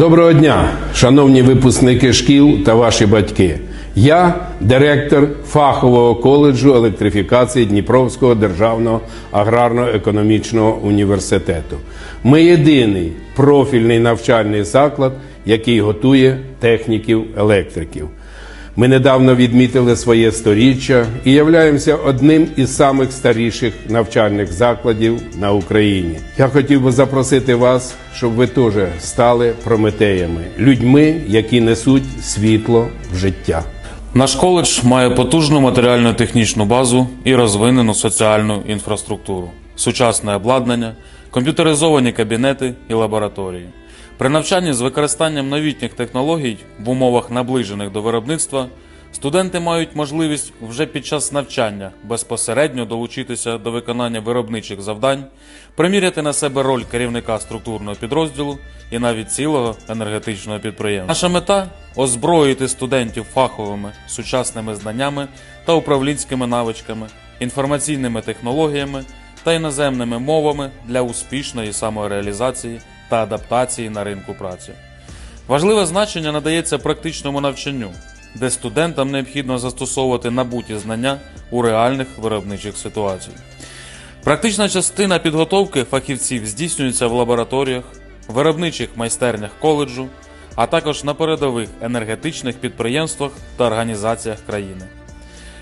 Доброго дня, шановні випускники шкіл та ваші батьки. Я директор фахового коледжу електрифікації Дніпровського державного аграрно-економічного університету. Ми єдиний профільний навчальний заклад, який готує техніків електриків. Ми недавно відмітили своє сторіччя і являємося одним із самих старіших навчальних закладів на Україні. Я хотів би запросити вас, щоб ви теж стали прометеями, людьми, які несуть світло в життя. Наш коледж має потужну матеріально-технічну базу і розвинену соціальну інфраструктуру, сучасне обладнання, комп'ютеризовані кабінети і лабораторії. При навчанні з використанням новітніх технологій в умовах наближених до виробництва студенти мають можливість вже під час навчання безпосередньо долучитися до виконання виробничих завдань, приміряти на себе роль керівника структурного підрозділу і навіть цілого енергетичного підприємства. Наша мета озброїти студентів фаховими сучасними знаннями та управлінськими навичками, інформаційними технологіями та іноземними мовами для успішної самореалізації та адаптації на ринку праці. Важливе значення надається практичному навчанню, де студентам необхідно застосовувати набуті знання у реальних виробничих ситуаціях. Практична частина підготовки фахівців здійснюється в лабораторіях, виробничих майстернях коледжу, а також на передових енергетичних підприємствах та організаціях країни.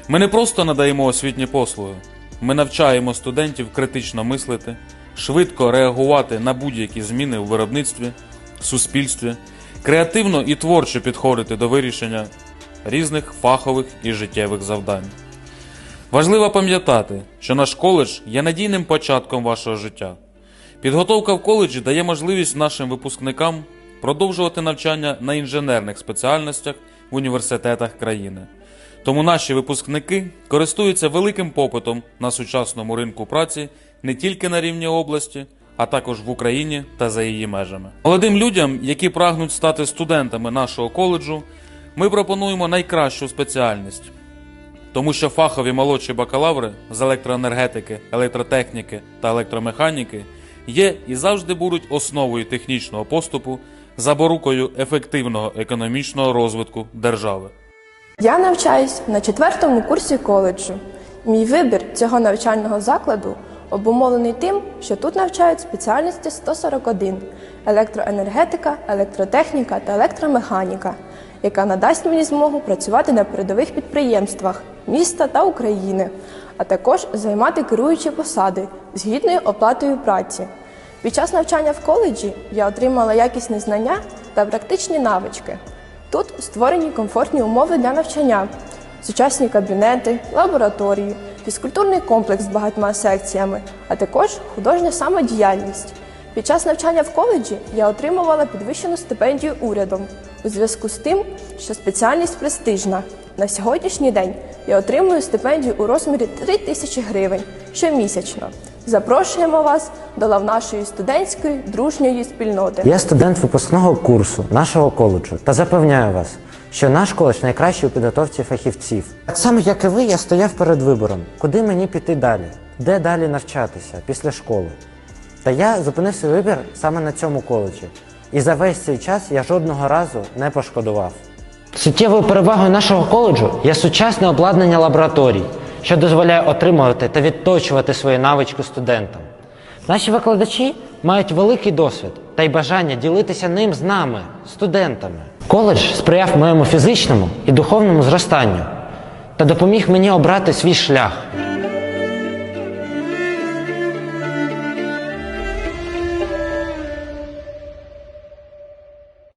Ми не просто надаємо освітні послуги, ми навчаємо студентів критично мислити, швидко реагувати на будь-які зміни у виробництві, суспільстві, креативно і творчо підходити до вирішення різних фахових і життєвих завдань. Важливо пам'ятати, що наш коледж є надійним початком вашого життя. Підготовка в коледжі дає можливість нашим випускникам продовжувати навчання на інженерних спеціальностях в університетах країни. Тому наші випускники користуються великим попитом на сучасному ринку праці не тільки на рівні області, а також в Україні та за її межами. Молодим людям, які прагнуть стати студентами нашого коледжу, ми пропонуємо найкращу спеціальність. Тому що фахові молодші бакалаври з електроенергетики, електротехніки та електромеханіки є і завжди будуть основою технічного поступу заборукою ефективного економічного розвитку держави. Я навчаюсь на четвертому курсі коледжу. Мій вибір цього навчального закладу обумовлений тим, що тут навчають спеціальності 141 електроенергетика, електротехніка та електромеханіка, яка надасть мені змогу працювати на передових підприємствах міста та України, а також займати керуючі посади з гідною оплатою праці. Під час навчання в коледжі я отримала якісні знання та практичні навички. Тут створені комфортні умови для навчання, сучасні кабінети, лабораторії, фізкультурний комплекс з багатьма секціями, а також художня самодіяльність. Під час навчання в коледжі я отримувала підвищену стипендію урядом у зв'язку з тим, що спеціальність престижна. На сьогоднішній день я отримую стипендію у розмірі 3 тисячі гривень щомісячно. Запрошуємо вас до лав нашої студентської дружньої спільноти. Я студент випускного курсу нашого коледжу та запевняю вас, що наш коледж найкращий у підготовці фахівців. Так само, як і ви, я стояв перед вибором, куди мені піти далі, де далі навчатися після школи. Та я зупинив свій вибір саме на цьому коледжі. І за весь цей час я жодного разу не пошкодував. Суттєвою перевагою нашого коледжу є сучасне обладнання лабораторій, що дозволяє отримувати та відточувати свої навички студентам. Наші викладачі мають великий досвід та й бажання ділитися ним з нами, студентами. Коледж сприяв моєму фізичному і духовному зростанню та допоміг мені обрати свій шлях.